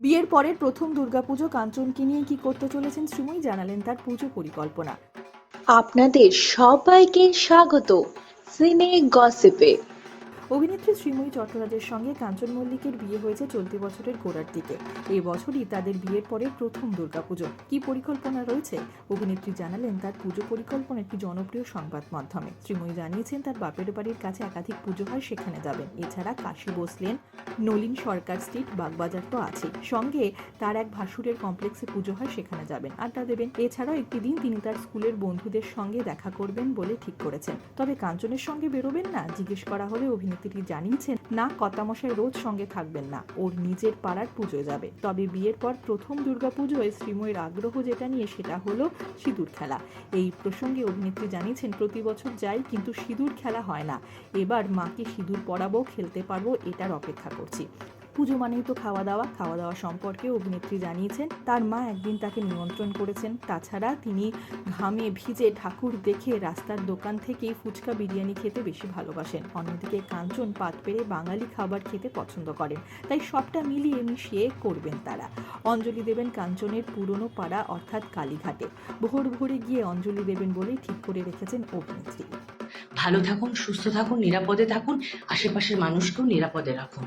বিয়ের পরের প্রথম দুর্গাপুজো কাঞ্চনকে নিয়ে কি করতে চলেছেন শ্রীময়ী জানালেন তার পুজো পরিকল্পনা। আপনাদের সবাইকে স্বাগত। সিনে গসিপে। অভিনেত্রী শ্রীময়ী চট্টরাজের সঙ্গে কাঞ্চন মল্লিকের বিয়ে হয়েছে চলতি বছরের গোড়ার দিকে। এই বছরই তাদের বিয়ের পরে প্রথম দুর্গাপুজো। কি পরিকল্পনা রয়েছে? অভিনেত্রী জানালেন, তার পুজো পরিকল্পনা একটি জনপ্রিয় সংবাদ মাধ্যমে। শ্রীময়ী জানিয়েছেন, তার বাপের বাড়ির কাছে একাধিক পুজো হয় সেখানে যাবেন। এছাড়া কাশী বসলেন, নলিন সরকার স্ট্রিট, বাগবাজার তো আছে সঙ্গে তার এক ভাসুরের কমপ্লেক্সে পুজো হয়, সেখানে যাবেন। আড্ডা দেবেন। এছাড়াও একটি দিন তিনি তার স্কুলের বন্ধুদের সঙ্গে দেখা করবেন বলে ঠিক করেছেন। তবে কাঞ্চনের সঙ্গে বেরোবেন না? জিজ্ঞেস করা হলে অভিনেত্রীটি জানিয়েছেন, না কতামশাই রোজ সঙ্গে থাকবেন না। ওর নিজের পাড়ার পুজো যাবে। তবে বিয়ের পর প্রথম দুর্গাপুজোয় শ্রীময়ের আগ্রহ যেটা নিয়ে সেটা হলো সিঁদুর খেলা। এই প্রসঙ্গে অভিনেত্রী জানিয়েছেন, প্রতি বছর যাই, কিন্তু সিঁদুর খেলা হয় না। এবার মাকে সিঁদুর পরাবো, খেলতে পারব, এটার অপেক্ষা করছি। পুজো মানেই তো খাওয়া দাওয়া। খাওয়া দাওয়া সম্পর্কে অভিনেত্রী জানিয়েছেন, তার মা একদিন তাকে নিমন্ত্রণ করেছেন। তাছাড়া তিনি ঘামে ভিজে ঠাকুর দেখে রাস্তার দোকান থেকেই ফুচকা বিরিয়ানি খেতে বেশি ভালোবাসেন। অন্যদিকে কাঞ্চন পাত পেরে বাঙালি খাবার খেতে পছন্দ করেন। তাই সবটা মিলিয়ে মিশিয়ে করবেন তারা। অঞ্জলি দেবেন কাঞ্চনের পুরনো পাড়া, অর্থাৎ কালীঘাটে। ভোর ভোরে গিয়ে অঞ্জলি দেবেন বলেই ঠিক করে রেখেছেন অভিনেত্রী। ভালো থাকুন, সুস্থ থাকুন, নিরাপদে থাকুন, আশেপাশের মানুষকেও নিরাপদে রাখুন।